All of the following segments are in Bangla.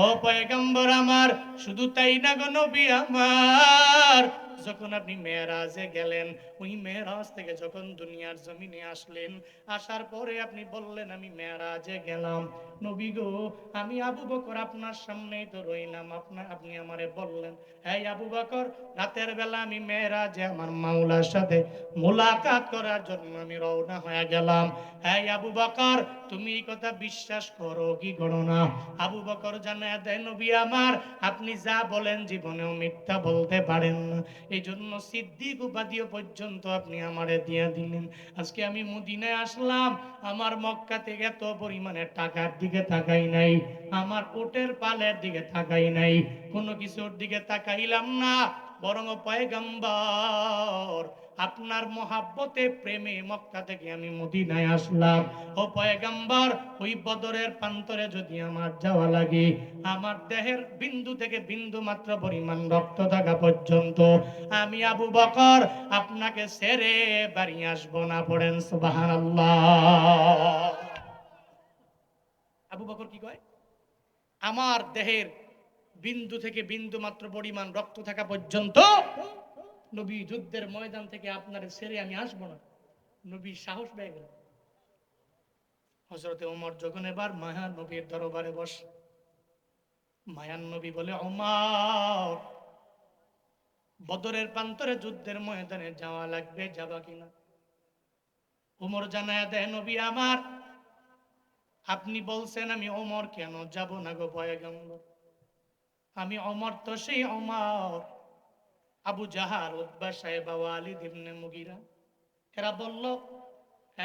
ও পয়গম্বর আমার শুধু তাই না গো নবী আমার। যখন আপনি মেয়েরাজে গেলেন ওই মেয়েরাজ থেকে যখন দুনিয়ার জমিনে আসলেন, আসার পরে আপনি বললেন, আমি মেয়েরাজে গেলাম। নবী গো, আমি আবু বকর আপনার সামনেই তো রইলাম আপনার আপনি আমারে বললেন, এই আবু বকর, রাতের বেলা আমি মেয়েরাজে আমার মাওলার সাথে মোলাকাত করার জন্য আমি রওনা হয়ে গেলাম। এই আবু বকর, তুমি এই কথা বিশ্বাস করো কি করো না? আবু বকর জানায় দেয়, নবী আমার, আপনি যা বলেন জীবনেও মিথ্যা বলতে পারেন না। এই জন্য সিদ্দিক উপাধিও পর্যন্ত আপনি আমারে দিয়ে দিলেন। আজকে আমি মদিনায় আসলাম, আমার মক্কা থেকে এত পরিমাণে টাকার দিকে তাকাই নাই, আমার ওটের পালের দিকে তাকাই নাই, কোনো কিছুর দিকে তাকাইলাম না, বরং পয়গম্বর আপনার মহাব্বতে প্রেমে মক্কা থেকে আমি মদিনায় আসলাম। ও পয়গম্বর, ওই বদরের প্রান্তরে যদি আমার যাওয়া লাগে, আমার দেহের বিন্দু থেকে বিন্দু মাত্র পরিমাণ রক্ত থাকা পর্যন্ত। আমি আবু বকর, আপনাকে সেরে বাড়ি আসব না, পড়েন সুবহানাল্লাহ। আবু বকর কি কয়? আমার দেহের বিন্দু থেকে বিন্দু মাত্র পরিমাণ রক্ত থাকা পর্যন্ত নবী যুদ্ধের ময়দান থেকে আপনার ছেড়ে আমি আসব না। নবী সাহস পেয়ে গেল হজরতে ওমর যখন এবার মায়ান নবীর দরবারে বস মায়ান নবী বলে, ওমর, বদরের প্রান্তরে যুদ্ধের ময়দানে যাওয়া লাগবে, যাবা কিনা? ওমর জানায় দেয়, নবী আমার, আপনি বলছেন আমি ওমর কেন যাব না গো পয়গম্বর? আমি অমর তো সেই অমর আবু জাহাল উদ্বা সাহেব আলিদ ইবনে মুগিরা, এরা বলল,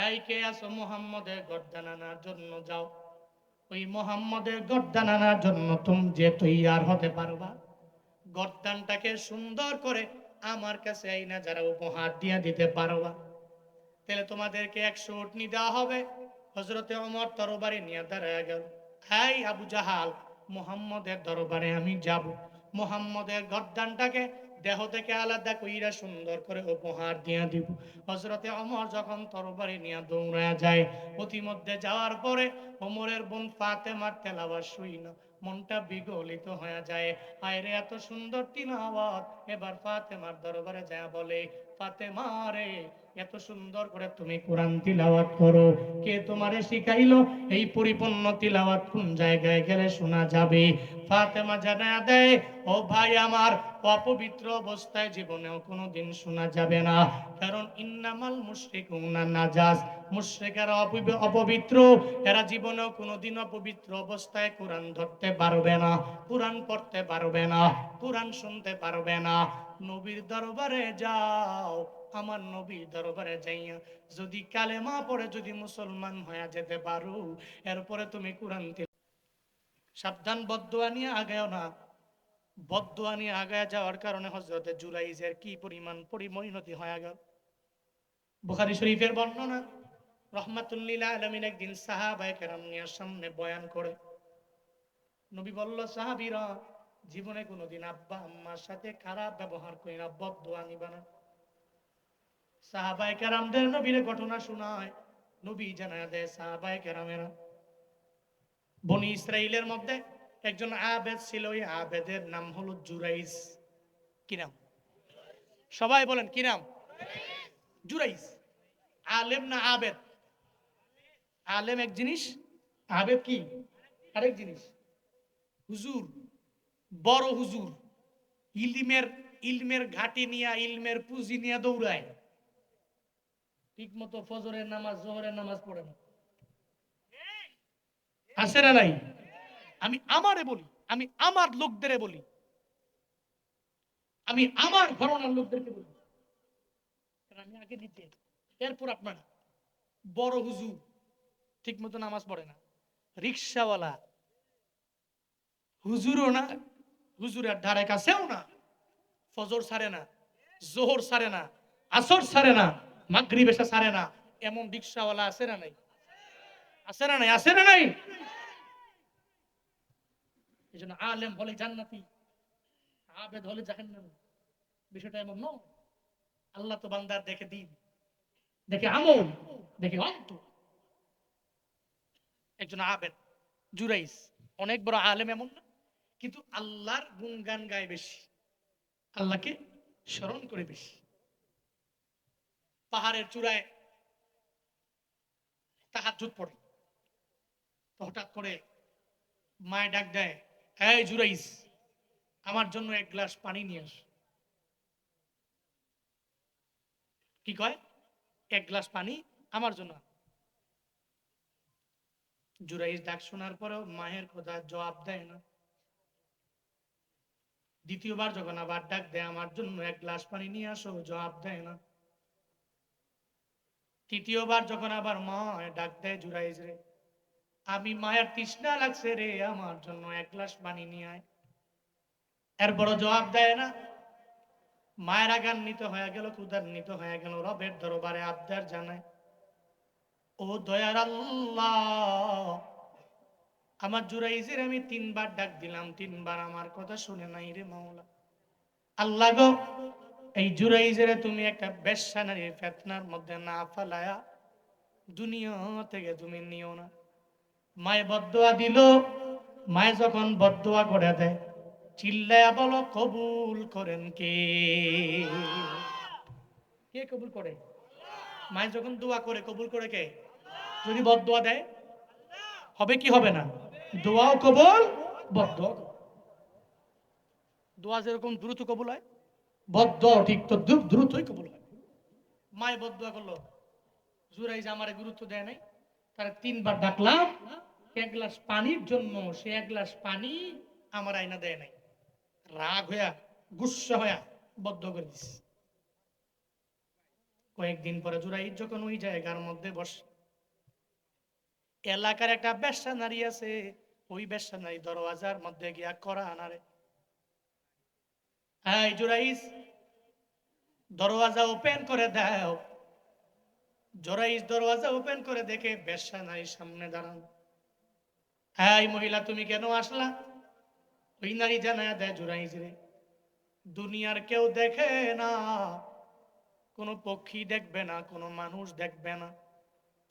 এই কে আছো মোহাম্মদের গর্দান আনার জন্য যাও। ওই মোহাম্মদের গর্দান আনার জন্য তুমি যে তৈয়ার হতে পারবা। গর্দানটাকে সুন্দর করে আমার কাছে এই না যারা উপহার দিয়ে দিতে পারবা। তাহলে তোমাদেরকে একশো উটনি দেওয়া হবে। হজরতে অমর তরবারি নিয়ে দাঁড়ায় গেল। হ্যাঁ আবু জাহাল মোহাম্মদের দরবারে আমি যাব। মোহাম্মদের গর্দানটাকে দেহ থেকে আলাদা কইরা সুন্দর করে উপহার দিয়ে দিব। হজরতে অমর যখন তরবারি নিয়ে দৌড়া যায় অতিমধ্যে যাওয়ার পরে অমরের বোন ফাতেমার তেলাবার শুই না মনটা বিগলিত হয়ে যায়। আয়রে, এত সুন্দর তিলাওয়াত। এবার ফাতেমার দরবারে যায় বলে, ফাতেমা রে এত সুন্দর করে তুমি কোরআন তিলাওয়াত করো। কে তোমারে শিখাইলো? এই পরিপূর্ণ তিলাওয়াত কোন জায়গায় গেলে শোনা যাবে? ফাতেমা জানা দেয়, ও ভাই আমার, অপবিত্র অবস্থায় জীবনেও কোনোদিন শোনা যাবে না। কারণ ইন্নামাল মুশরিকুনা নাজাস। মুশরিকেরা অপবি- অপবিত্র। এরা জীবনেও কোনোদিন অপবিত্র অবস্থায় কোরআন ধরতে পারবে না, কোরআন পড়তে পারবে না, কোরআন শুনতে পারবে না। নবীর দরবারে যাও, আমার নবী দরবারে যাইয়া যদি কালেমা পড়ে যদি মুসলমান হয়ে যেতে পারো, এরপরে তুমি কোরআন সাবধান বদুয়া নিয়ে আগাও না। বদুয়া নিয়ে আগায় যাওয়ার কারণে হজরতে জুলাইজের কি পরিমাণ পরিমরিণতি হয়ে গেল। বুখারি শরীফের বর্ণনা রহমাতুল্লিল আলমিন একদিন সাহাবায়ে কেরাম নিয়ে সামনে বয়ান করে, নবী বলল, সাহাবীরা জীবনে কোনোদিন আব্বা, আম্মার সাথে খারাপ ব্যবহার করি না বদুয়া নিবা না। সাহাবায়ে কেরামদের নবীর ঘটনা শোনায়, নবী জানায় দেয় সাহাবায়ে কেরামেরা। বনি ইসরাইলের মধ্যে একজন আবেদ ছিল, ওই আবেদের নাম হলো জুরাইজ কি নাম? সবাই বলেন, কি নাম? জুরাইজ আলেম না আবেদ? আলেম এক জিনিস, আবেদ কি? আরেক জিনিস। হুজুর বড় হুজুর, ইলমের ইলমের ঘাটি নিয়া, ইলমের পুঁজি নিয়ে দৌড়ায়। ঠিক মতো ফজরের নামাজ, জোহরের নামাজ পড়ে না। আছে না নাই? আমি আমারে বলি, আমি আমার লোকদের বলি। আমি আমার ঘরনার লোকদেরকে বলি। আমি আগে দিতে। এরপর আপনারা। বড় হুজুর ঠিক মতো নামাজ পড়ে না। রিক্সাওয়ালা। হুজুরও না হুজুরের ধারে কাছেও না। ফজর সারে না, জোহর সারে না, আসর সারে না, মাগরিব এসা সারে না। এমন রিক্সাওয়ালা আছে না নাই? আছে না নাই? আছে না নাই? এই জন্য আলেম হলে জান্নাতি, আবেদ হলে বিষয়টা এমন নয়। আল্লাহ তো বান্দার দেখে দিন, দেখে আমল, দেখে অন্ত একজন আবেদ জুরাইস অনেক বড় আলেম এমন না? কিন্তু আল্লাহর গুণগান গায় বেশি। আল্লাহকে স্মরণ করে বেশি। পাহাড়ের চূড়ায় তাহাজ্জুদ পড়ে। তো হঠাৎ করে মায় ডাক দেয়, এই জুরাইস, আমার জন্য এক গ্লাস পানি নিয়ে আস। কি কয়? এক গ্লাস পানি আমার জন্য জুরাইস ডাক শোনার পরেও মায়ের কথা জবাব দেয় না। দ্বিতীয়বার যখন আবার ডাক দেয়, আমার জন্য এক গ্লাস পানি নিয়ে আসো জবাব দেয় না। তৃতীয়বার যখন আবার মা ডাক দেয়, জুরাইজ রে, আমি মায়ের তৃষ্ণা লাগছে রে, আমার জন্য এক গ্লাস পানি নিয়ে আয়। এরপরও জবাব দেয় না। মায়ের আগান্বিত হয়ে গেল ক্ষুদান্বিত হয়ে গেল, রবের দরবারে আবদার জানায়, ও দয়ার আল্লাহ আমার জুরাইজের আমি তিনবার ডাক দিলাম, তিনবার আমার কথা শুনে নাই রে মাওলা। আল্লাহ গো, এই জুরাইজের তুমি একটা বেশ্যা নারীর ফেতনার মধ্যে না ফালায়া দুনিয়া থেকে তুমি নিও না। মায়ে বদোয়া দিল, মায়ে যখন বদোয়া করে দেয়, চিল্লায়া বলো, কবুল করেন কে? কে কবুল করে? মায়ে যখন দোয়া করে, কবুল করে কে? যদি বদোয়া দেয়, হবে কি হবে না? দোয়াও কবুল কবুল। দোয়া যেরকম দ্রুত কবুল হয় বদ্ধ ঠিক তো দ্রুতই কবুল হয়। মায় বদুয়া করল জুরাই যে আমারে গুরুত্ব দেয় নাই তারা তিনবার ডাকলাম এক গ্লাস পানির জন্য সে এক গ্লাস পানি আমার আয়না দেয় নাই। রাগ হইয়া গুসা হইয়া বদ্ধ করে দিস কয়েকদিন পরে জুরাই যখন ওই জায়গার মধ্যে বসে এলাকার একটা ব্যবসা নারী আছে ওই ব্যবসা নারী দরওয়াজার মধ্যে গিয়া করা আনারে। এই জোরাইস, দরওয়াজা ওপেন করে দাও। জোরাইস, দরওয়াজা ওপেন করে দেখে বেশ্যা নাই, সামনে দাঁড়ান। এই মহিলা, তুমি কেন আসলা? ওই নারী জানায় দেয়, জোরাইস রে, দুনিয়ার কেউ দেখে না, কোনো পক্ষী দেখবে না, কোনো মানুষ দেখবে না।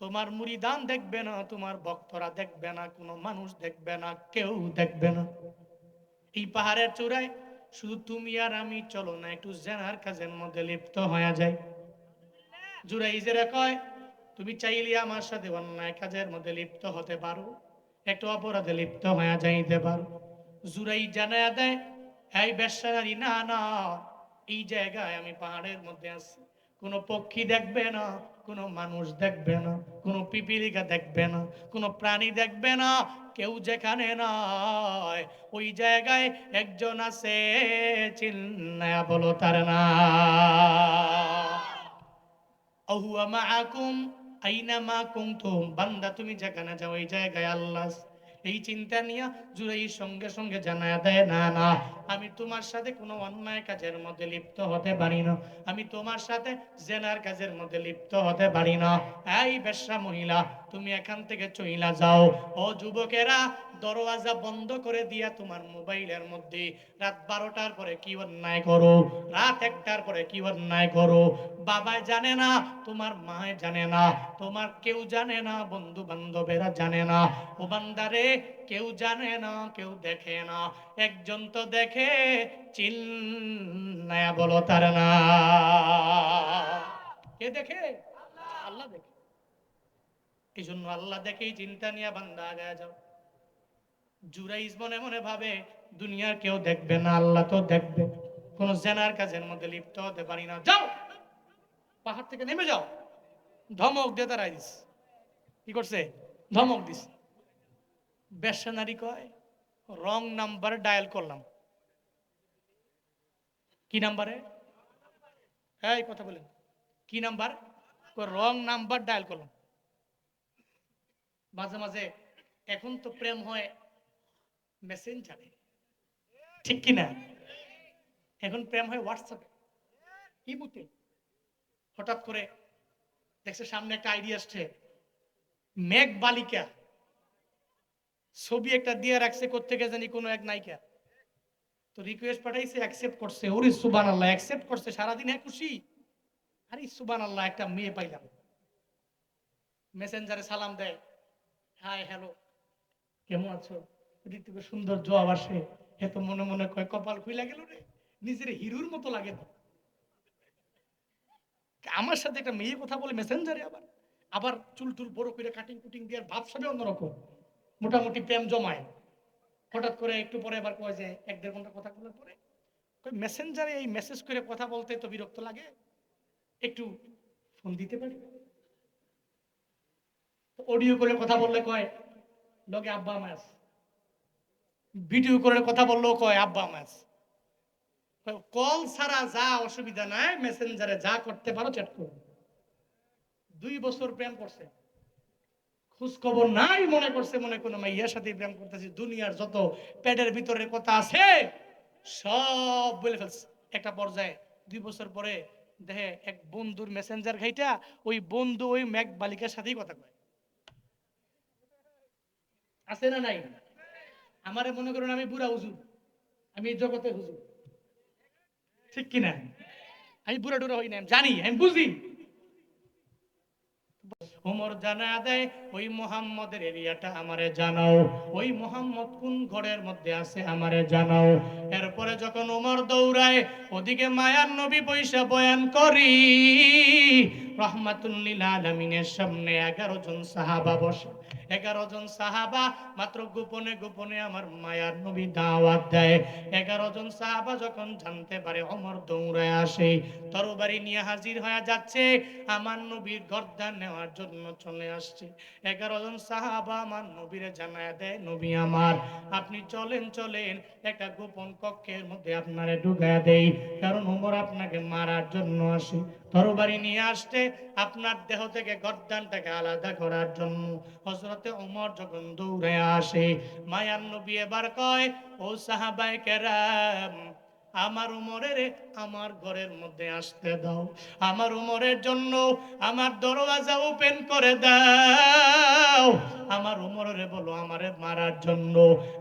তোমার মুড়িদান দেখবে না, তোমার ভক্তরা দেখবে না, কোনো মানুষ দেখবে না, কেউ দেখবে না। এই পাহাড়ের চূড়ায় শুধু তুমি আর আমি চলো না, একটু জেনার কাজের মধ্যে লিপ্ত হয়ে যায় জুরাইজেরা কয়, তুমি চাইলে আমার সাথে অন্যায় কাজের মধ্যে লিপ্ত হতে পারো, একটু অপরাধে লিপ্ত হয়ে যাইতে পারো। জুরাই জানায়া দেয়, এই বেশারি না না, এই জায়গায় আমি পাহাড়ের মধ্যে আছি, কোনো পক্ষী দেখবে না কোনো মানুষ দেখবে না, কোনো পিপিলিকা দেখবে না, কোনো প্রাণী দেখবে না, কেউ যেখানে নয় ওই জায়গায় একজন আছে চিন্না বলো তার না আহুয়া মাআকুম আইনামা কুনতুম। বান্দা, তুমি যেখানে যাও ওই জায়গায় আল্লাহ। এই চিন্তা নিয়ে জুরাই সঙ্গে সঙ্গে জানায় দেয়, না না, আমি তোমার সাথে কোনো অন্যায় কাজের মধ্যে লিপ্ত হতে পারি না। আমি তোমার সাথে জেনার কাজের মধ্যে লিপ্ত হতে পারি না। এই বেশ্যা মহিলা তুমি এখান থেকে চইলা যাও। ও যুবকেরা, দরওয়াজা বন্ধ করে দিয়া তোমার মোবাইলের মধ্যে রাত বারোটার পরে কি অন্যায় করো? রাত একটার পরে কি অন্যায় করো? বাবা জানে না, তোমার মা জানে না, তোমার কেউ জানে না বন্ধু বান্ধবেরা জানে না। ও বান্দারে, কেউ জানে না, কেউ দেখে না। একজন তো দেখে, চিল্লায়া বলো তার না কে দেখে? আল্লাহ দেখে। এই জন্য আল্লাহ দেখেই চিন্তা নিয়ে বান্দা আগায় যাও। জুরাইজ মনে মনে ভাবে দুনিয়ার কেউ দেখবে না, আল্লাহ তো দেখবে। কোন জেনার কাজের মধ্যে লিপ্ত হতে পারি না। যাও! পাহাড় থেকে নেমে যাও। ধমক দিয়ে তারা দিস। কি করছে? ধমক দিস। ব্যবসা নারী কয়, রং নাম্বার ডায়াল করলাম। কি নাম্বারে? হ্যাঁ কথা বলেন। কি নাম্বার? রং নাম্বার ডায়াল করলাম। মাঝে মাঝে এখন তো প্রেম হয় মেসেঞ্জারে ঠিক কি না? এখন প্রেম হয় হোয়াটসঅ্যাপে ইমুতে হঠাৎ করে দেখছে সামনে একটা আইডিয়া আসছে, মেঘ বালিকা। ছবি একটা দিয়ে রাখছে কোথেকে জানি কোনো এক নায়িকা। তো রিকোয়েস্ট পাঠাইছে অ্যাকসেপ্ট করছে। ওরে সুবান আল্লাহ অ্যাকসেপ্ট করছে, সারাদিন হ্যাঁ খুশি? আরে সুবান আল্লাহ একটা মেয়ে পাইলাম। মেসেঞ্জারে সালাম দেয়। হাই হ্যালো কেমন আছো? এদিক থেকে সুন্দর জবাব আসে। এত মনে মনে কয় কপাল খুইলা গেল রে। নিজের হিরুর মতো লাগে তো। আমার সাথে একটা মেয়ে কথা বলে মেসেঞ্জারে আবার। আবার চুল টুল বড় করে কাটিং কুটিং দিয়ে ভাব সবে অন্যরকম। মোটামুটি প্রেম জমায়। হঠাৎ করে একটু পরে আবার কয় যে এক দেড় ঘণ্টা কথা বলার পরে মেসেঞ্জারে এই মেসেজ করে কথা বলতে তো বিরক্ত লাগে। একটু ফোন দিতে পারি? অডিও করে কথা বললে কয় লগে আব্বা মাস ভিডিও করে কথা বললেও কয়, আব্বা মাস কল ছাড়া যা অসুবিধা নাই, মেসেঞ্জারে যা করতে পারো চ্যাট করো। দুই বছর প্রেম করছে। খোঁজ খবর নাই মনে করছে, মনে কোনো মাইয়ার সাথে প্রেম করতেছি। দুনিয়ার যত পেটের ভিতরের কথা আছে, সব বলে ফেলছে। একটা পর্যায়ে দুই বছর পরে দেখে এক বন্ধুর মেসেঞ্জার ঘাইটা, ওই বন্ধু ওই ম্যাক বালিকার সাথেই কথা কয়। আছে না নাই? আমারে মনে করুন আমি বুড়া হুজুর, আমি জগতে হুজুর। ঠিক কিনা? আমি বুড়া টুড়া হই না জানি, আমি বুঝি। ওমর জানা দেয়, ওই মোহাম্মদের এরিয়াটা আমারে জানাও। ওই মোহাম্মদ কোন ঘরের মধ্যে আছে আমারে জানাও। এরপরে যখন ওমর দৌড়ায়, ওদিকে মায়ার নবী পয়সা বয়ান করি। সামনে এগারো জন সাহাবা বসে। এগারো জন সাহাবা মাত্র গোপনে গোপনে আমার মায়ার নবী দাওয়াত দেয়। এগারো জন সাহাবা যখন জানতে পারে অমর আসে, তরবারি নিয়ে হাজির হয়ে যাচ্ছে, আমার নবীর গর্দান নেওয়ার জন্য চলে আসছে। এগারো জন সাহাবা আমার নবীরে জানায় দেয়, নবী আমার, আপনি চলেন চলেন, একটা গোপন কক্ষের মধ্যে আপনারে ঢুকায় দেই, কারণ ওমর আপনাকে মারার জন্য আসে। তরবারি নিয়ে আসতে আপনার দেহ থেকে গর্দানটাকে আলাদা করার জন্য। হজরতে ওমর যখন দৌড়ে আসে মায়ার নবী এবার কয়, ও সাহাবাই কেরাম আমার উমরের আমার ঘরের মধ্যে আসতে দাও। আমার উমরের জন্য আমার দরওয়াজা ওপেন করে দাও। আমার উমরের বলো, আমারে মারার জন্য।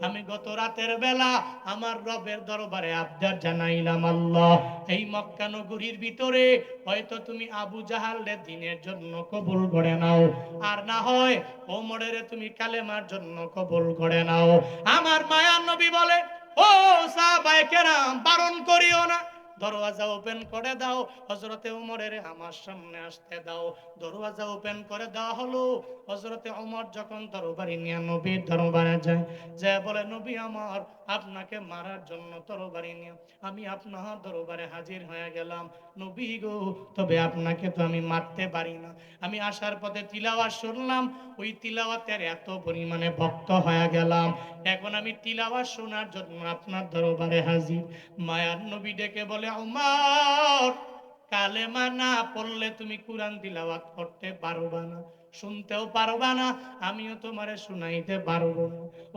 আমি গত রাতের বেলা আমার রবের দরবারে আবদার জানাইলাম আল্লাহ, এই মক্কা নগরীর ভিতরে হয়তো তুমি আবু জাহালের দিনের জন্য কবুল করে নাও। আর না হয় ওমরের তুমি কালেমার জন্য কবুল করে নাও। আমার মায়ার নবী বলে ও সাহাবায়ে কেরাম, বারণ করিও না। দরওয়াজা ওপেন করে দাও হজরতে উমরের আমার সামনে আসতে দাও। দরওয়াজা ওপেন করে দেওয়া হলো হজরতে উমর যখন তরবারি নিয়ে নবীর দরবারে যায় যে বলে, নবী আমার আপনাকে মারার জন্য তরবারি নিয়ে আমি আপনার দরবারে হাজির হয়ে গেলাম। নবী গো, তবে আপনাকে তো আমি মারতে পারি না। আমি আসার পথে তিলাওয়াত শুনলাম, ওই তিলাওয়াতের এত পরিমাণে ভক্ত হয়ে গেলাম। এখন আমি তিলাওয়াত শোনার জন্য আপনার দরবারে হাজির। মায়ার নবী ডেকে বলে, উমর, কালেমা না পড়লে তুমি কোরআন তিলাওয়াত করতে পারবা না। শুনতেও পারবা না, আমিও তোমারে শুনাইতে পারব।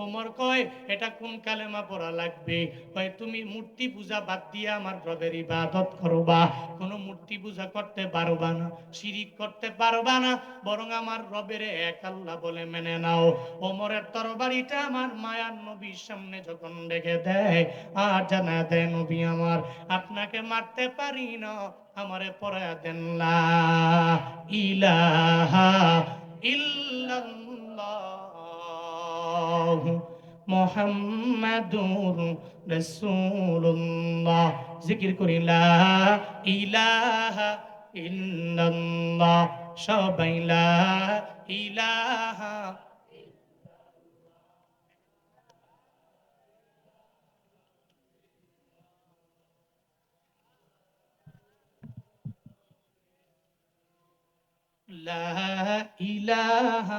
ওমর কয়, এটা কোন কালেমা পড়া লাগবে? কয়, তুমি মূর্তি পূজা বাদ দিয়ে আমার রবের ইবাদত করবা। কোনো মূর্তি পূজা করতে পারবা না, শিরিক করতে পারবা না, বরং আমার রবের এক আল্লাহ বলে মেনে নাও। ওমরের তরবারিটা আমার মায়ার নবীর সামনে যখন রেখে দেয় আর জানা দেয় নবী আমার, আপনাকে মারতে পারি না আমারে পড়া দেন লা ইলাহা ইল্লাল্লাহ মোহাম্মদুর রাসূলুল্লাহ। জিকির করি লা ইলাহা ইল্লাল্লাহ। ইলাহা لا إله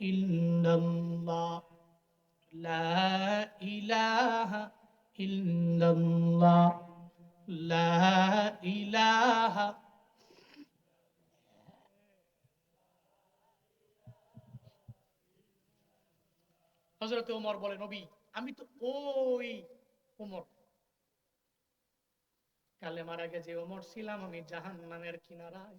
إلا الله لا إله إلا الله لا إله হজরত ওমর বলে নবী আমি তো ওই ওমর কালে মারা গেছে ওমর ছিলাম আমি জাহান নামের কিনারায়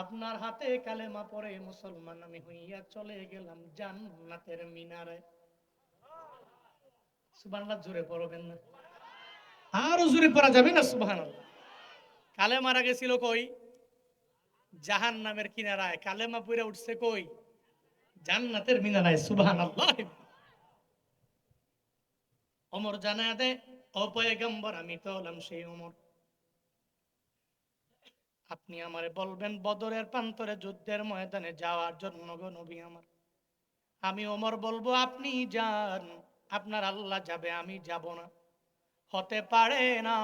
আপনার হাতে কালেমা পরে মুসলমান আমি হইয়া চলে গেলাম জান্নাতের মিনারে। সুবহানাল্লাহ, জোরে পড়বেন না। আরও জোরে পড়া যাবে না, সুবহানাল্লাহ। কালে মারা গেছিল কই? জাহান নামের কিনারায়। কালেমা পড়ে উঠছে কই? জান্নাতের মিনারায়, সুবহানাল্লাহ। ওমর জানা দে অপয়গম্বর আমি তো হলাম সেই ওমর। আপনি আমারে বলবেন, বদরের প্রান্তরে যুদ্ধের ময়দানে যাওয়ার জন্য গো নবী আমার। আমি ওমর বলব, আপনি যান, আপনার আল্লাহ যাবে, আমি যাব না। হতে পারে না,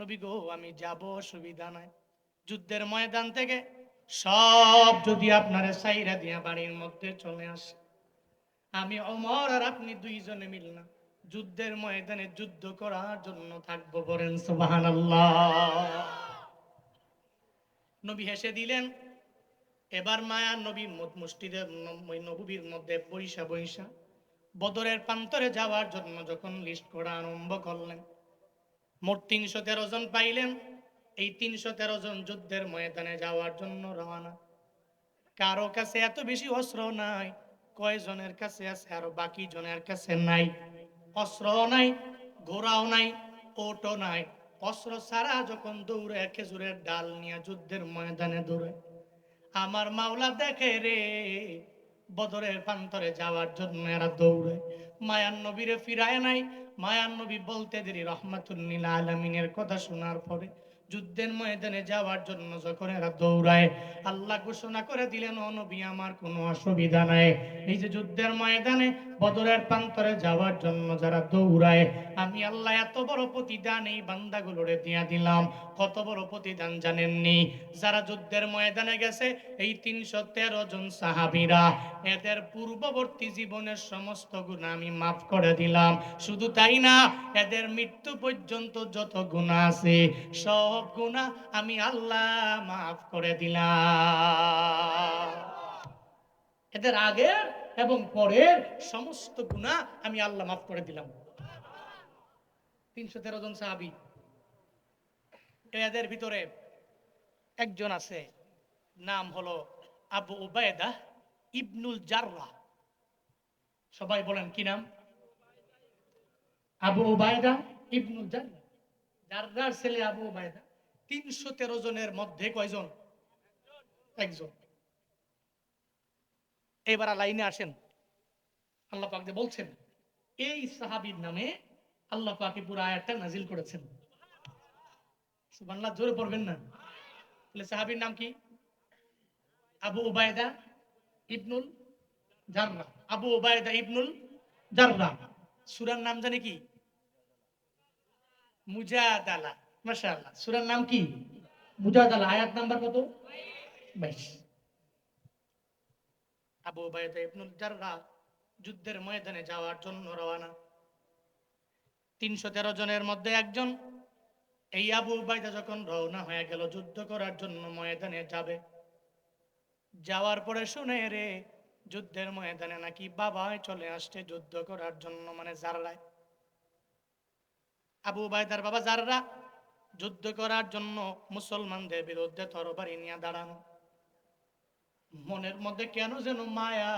নবী গো, আমি যাব অসুবিধা নাই। যুদ্ধের ময়দান থেকে সব যদি আপনারে সাইরা দিয়া বাড়ির মধ্যে চলে আসে। আমি অমর আর আপনি দুইজনে মিল না। যুদ্ধের ময়দানে যুদ্ধ করার জন্য থাকব বলেন, সুবহানাল্লাহ। নবী হেসে দিলেন, এবার মায়া নবী ম- মসজিদের ন- ওই নবীর মধ্যে বৈশা বৈশা। বদরের প্রান্তরে যাওয়ার জন্য যখন লিস্ট করা আরম্ভ করলেন, মোট তিনশো তেরো জন পাইলেন। এই তিনশো তেরো জন যুদ্ধের ময়দানে যাওয়ার জন্য রওনা। কারও কাছে এত বেশি অস্ত্র নাই, কয়জনের কাছে আছে আরও বাকি জনের কাছে নাই। অস্ত্র নাই, ঘোড়াও নাই ওটো নাই। অস্ত্র ছাড়া যখন দৌড়ে খেজুরের ডাল নিয়ে যুদ্ধের ময়দানে দৌড়ে। আমার মাওলা দেখে রে, বদরের প্রান্তরে যাওয়ার জন্য এরা দৌড়ে। মায়ান নবীরে ফিরায় নাই। মায়ান নবী বলতে দেরি, রহমাতুল্লিল আলমিনের কথা শোনার পরে যুদ্ধের ময়দানে যাওয়ার জন্য যখন এরা দৌড়ায়, আল্লাহ ঘোষণা করে দিলেন, ও নবী, আমার কোনো অসুবিধা নাই। এই যে যুদ্ধের ময়দানে বদরের প্রান্তরে যাওয়ার জন্য যারা দৌড়ায়, আমি আল্লাহ এত বড় প্রতিদান এই বান্দাগুলোরে দিয়া দিলাম। কত বড় প্রতিদান জানেননি? যারা যুদ্ধের ময়দানে গেছে, এই তিনশো তেরো জন সাহাবিরা, এদের পূর্ববর্তী জীবনের সমস্ত গুণ আমি মাফ করে দিলাম। শুধু তাই না, এদের মৃত্যু পর্যন্ত যত গুণা আছে, সব গুণা আমি আল্লাহ মাফ করে দিলাম। এদের আগের এবং পরের সমস্ত গুণা আমি আল্লাহ মাফ করে দিলাম। তিনশো তেরো জন সাহাবি। এদের ভিতরে একজন আছে, নাম হলো আবু উবায়দা ইবনুল জাররা। সবাই বলেন কি নাম? আবু উবায়দা ইবনুল জাররা। জাররার ছেলে আবু উবায়দা। তিনশো তেরো জনের মধ্যে কয়জন? একজন। এবার লাইনে আসেন। আল্লাহ পাক যে বলছেন, এই সাহাবীর নামে আল্লাহ পাকে পুরো আয়াতটা নাজিল করেছেন। সুবহানাল্লাহ, জোরে পড়বেন না? তাহলে সাহাবীর নাম কি? আবু উবায়দা ইবনুল জাররা। আবু উবায়দা ইবনুল জাররা। সূরার নাম জানে কি? মুজাদালা, মাশাআল্লাহ। সূরার নাম কি? মুজাদালা। আয়াত নাম্বার কত? 22 আবু উবায়দা ইবনুল জাররা যুদ্ধের ময়দানে যাওয়ার জন্য রওনা। তিনশো তেরো জনের মধ্যে একজন, এই আবু উবায়দা যখন রওনা হয়ে গেল যুদ্ধ করার জন্য ময়দানে যাবে, যাওয়ার পরে শুনে রে, যুদ্ধের ময়দানে নাকি বাবাই চলে আসছে যুদ্ধ করার জন্য মানে জাররায়। আবু বায়দার বাবা জাররা, যুদ্ধ করার জন্য মুসলমানদের বিরুদ্ধে তরবারি নিয়ে দাঁড়ানো। মনের মধ্যে কেন যেন মায়া?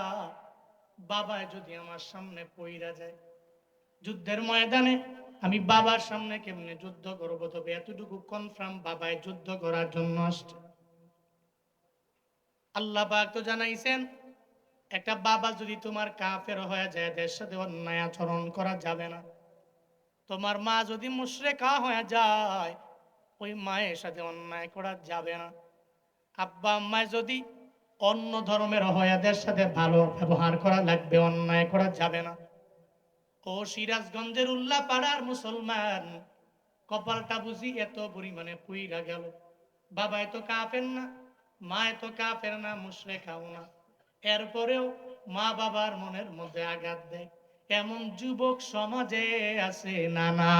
বাবায় যদি আমার সামনে পইরা যায়, যুদ্ধের ময়দানে আমি বাবার সামনে কেমনে যুদ্ধ করব? তবে এতটুকু কনফার্ম বাবায় যুদ্ধ করার জন্য আসছে। আল্লাহ পাক তো জানাইছেন, একটা বাবা যদি তোমার কাফের হয়ে যায়, এদের সাথে অন্যায় আচরণ করা যাবে না। তোমার মা যদি মুশরেকা হয়ে যায়, ওই মায়ের সাথে অন্যায় করা যাবে না। আব্বা আম্মায় যদি অন্য ধর্মের হয়াদের সাথে ভালো ব্যবহার করা লাগবে, অন্যায় করা যাবে না। ও সিরাজগঞ্জের উল্লাহ পাড়ার মুসলমান, কপালটা বুঝি এত পরিমাণে পুইরা গেল। বাবা এত কাফের না, মা এত কাফের না মুসরে খাও না। এরপরেও মা বাবার মনের মধ্যে আঘাত দেয়। এমন যুবক সমাজে আছে নানা।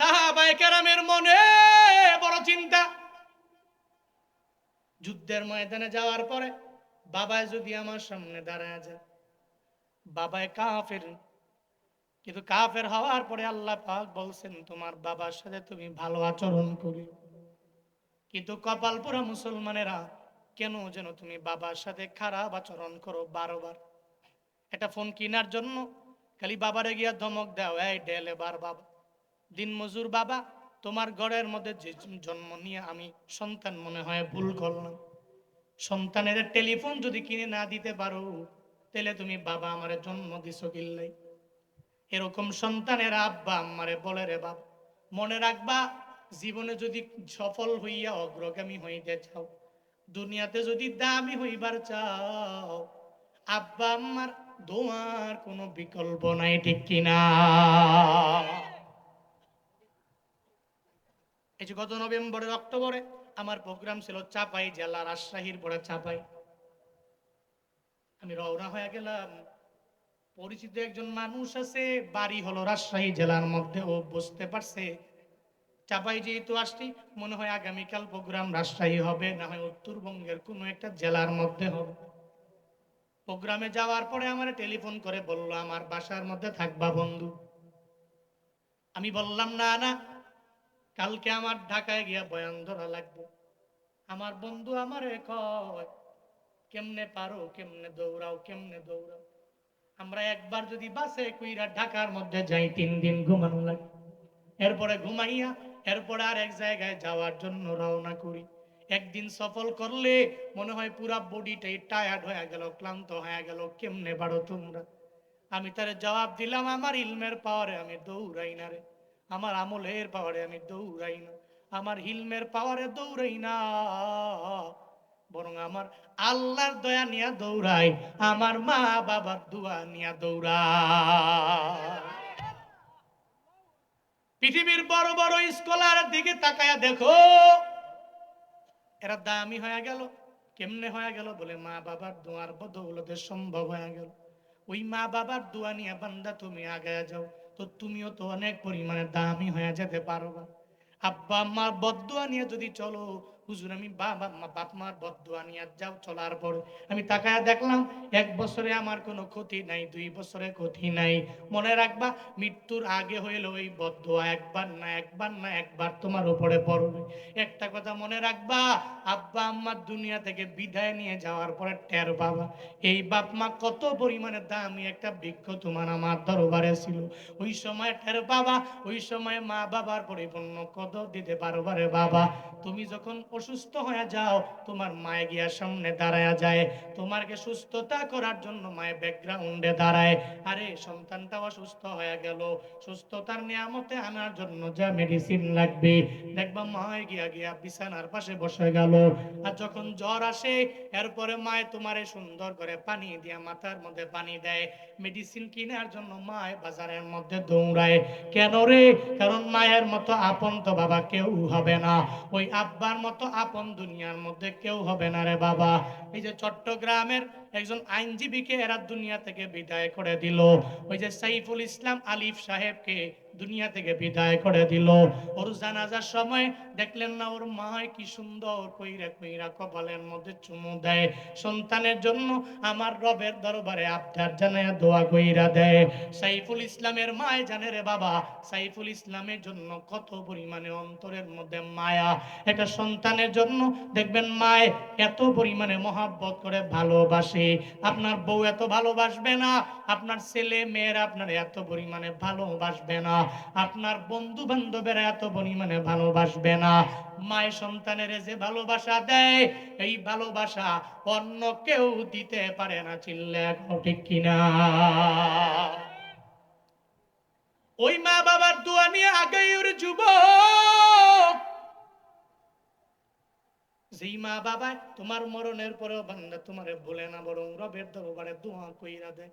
সাহাবায়ে কেরামের মনে বড় চিন্তা। যুদ্ধের ময়দানে যাওয়ার পরে বাবায় যদি আমার সামনে দাঁড়ায় যায়, বাবায় কাফের। কিন্তু কাফের হওয়ার পরে আল্লাহ পাক বলছেন, তোমার বাবার সাথে তুমি ভালো আচরণ করি কিন্তু কপালপুরা মুসলমানেরা কেন যেন তুমি বাবার সাথে খারাপ আচরণ করো বারবার? একটা ফোন কেনার জন্য খালি বাবারে গিয়া ধমক দাও, এই ডেল এবার বাবা। দিন মজুর বাবা, তোমার ঘরের মধ্যে যে জন্ম নিয়ে আমি সন্তান মনে হয় ভুল করলাম। সন্তানের টেলিফোন যদি কিনে না দিতে পারো, তাহলে তুমি বাবা আমারে জন্ম দিছো কিল্লাই এরকম সন্তানের আব্বা আমারে বলে রে বাপ, মনে রাখবা, জীবনে যদি সফল হইয়া অগ্রগামী হইতে চাও, দুনিয়াতে যদি দামি হইবার চাও, আব্বা আমার দোয়ার কোনো বিকল্প নাই, ঠিক কিনা? এই যে গত নভেম্বরের অক্টোবরে আমার প্রোগ্রাম ছিল চাপাই জেলা রাজশাহীর পরে চাপাই। আমি রওনা হয়ে গেলাম। পরিচিত একজন মানুষ আছে, বাড়ি হলো রাজশাহী জেলার মধ্যে, ও বুঝতে পারছে। চাপাই যেহেতু আসছি, মনে হয় আগামীকাল প্রোগ্রাম রাজশাহী হবে, না হয় উত্তরবঙ্গের কোনো একটা জেলার মধ্যে হবে। প্রোগ্রামে যাওয়ার পরে আমার টেলিফোন করে বলল, আমার বাসার মধ্যে থাকবা বন্ধু। আমি বললাম, না না কালকে আমার ঢাকায় গিয়া বয়ান ধরা লাগবে। আমার বন্ধু আমারে কয়, কেমনে পারো, কেমনে দৌড়াও কেমনে দৌড়াও? আমরা একবার যদি বাসে কুইরা ঢাকার মধ্যে যাই, তিন দিন ঘুমানো লাগে। এরপরে ঘুমাইয়া, এরপরে আর এক জায়গায় যাওয়ার জন্য রওনা করি। একদিন সফল করলে মনে হয় পুরা বডিটাই টায়ার্ড হয়ে গেল, ক্লান্ত হয়ে গেল, কেমনে পারো তোমরা? আমি তারে জবাব দিলাম, আমার ইলমের পাওয়ারে আমি দৌড়াই না রে। আমার আমলের পাওয়ারে আমি দৌড়াই না, আমার হিলমের পাওয়ারে দৌড়াই না। বরং আমার আল্লাহর দয়া নিয়া দৌড়াই, আমার মা বাবার দোয়া নিয়া দৌড়াই। পৃথিবীর বড় বড় স্কলার দিকে তাকায়া দেখো, এরা দামি হয়ে গেল, কেমনে হয়ে গেল বলে মা বাবার দোয়ার বদৌলতে সম্ভব হয়ে গেল। ওই মা বাবার দোয়া নিয়ে বান্দা তুমি আগায় যাও তো তুমিও তো অনেক পরিমাণে দামি হয়ে যেতে পারো আব্বা, আম্মার বদুয়া নিয়ে যদি চলো হুজুর, আমি বাবা বাপ, মার বদুয়া নিয়ে যাও চলার পর। আমি তাকায় দেখলাম, এক বছরে আমার কোনো ক্ষতি নাই, দুই বছরে ক্ষতি নাই। মনে রাখবা, মৃত্যুর আগে হইলে ওই বদুয়া একবার না একবার না, একবার তোমার উপরে পড়বে। একটা কথা মনে রাখবা, আব্বা আম্মার দুনিয়া থেকে বিদায় নিয়ে যাওয়ার পরে টের বাবা এই বাপ মা কত পরিমাণে দামি একটা বৃক্ষ তোমার আমার দরবারে ছিল। ওই সময় টের বাবা ওই সময় মা বাবার পরিপূর্ণ কদর দিতে পারবা রে বাবা। তুমি যখন অসুস্থ হয়ে যাও, তোমার মায়ে গিয়া সামনে দাঁড়ায়া যায়। তোমাকে সুস্থতা করার জন্য মায়ে ব্যাকগ্রাউন্ডে দাঁড়ায়। আরে সন্তানটা অসুস্থ হয়ে গেল। সুস্থতার নিয়ামতে আনার জন্য যা মেডিসিন লাগবে। দেখবা মায়ে গিয়া গিয়া বিছানার পাশে বসে গেল। আর যখন জ্বর আসে, এরপরে মায়ে তোমারে সুন্দর করে পানি দিয়া মাথার মধ্যে পানি দেয়। মেডিসিন কেনার জন্য মায় বাজারের মধ্যে দৌড়ায়। কেন রে? কারণ মায়ের মতো আপন তো বাবা কেউ হবে না। ওই আব্বার মতো আপন দুনিয়ার মধ্যে কেউ হবে না রে বাবা। এই যে চট্টগ্রামের একজন আইনজীবীকে এরা দুনিয়া থেকে বিদায় করে দিল। ওই যে সাইফুল ইসলাম আলিফ সাহেবকে দুনিয়া থেকে বিদায় করে দিল। ওর জানাজার সময় দেখলেন না, ওর মা কি সুন্দর কইরা কইরা কপালের মধ্যে চুমু দেয়। সন্তানের জন্য আমার রবের দরবারে আবদার জানায় দোয়া কইরা দেয়। সাইফুল ইসলামের মায় জানে রে বাবা, সাইফুল ইসলামের জন্য কত পরিমাণে অন্তরের মধ্যে মায়া। একটা সন্তানের জন্য, দেখবেন মায় এত পরিমাণে মহাব্বত করে ভালোবাসে। আপনার বউ এত ভালোবাসবে না, আপনার ছেলে মেয়েরা আপনার এত পরিমাণে ভালোবাসবে না। আপনার বন্ধু বান্ধবেরা এত পরিমাণে ভালোবাসবে না। মায়ের সন্তানের যে ভালোবাসা দেয়, এই ভালোবাসা অন্য কেউ দিতে পারে না চিল্লে ঠিক কিনা? ওই মা বাবার দোয়া নিয়ে আগে ওর যুবক। যেই মা বাবা তোমার মরণের পরেও বান্দা তোমারে বলে না, বরং রবের দরবারে দোয়া কইরা দেয়।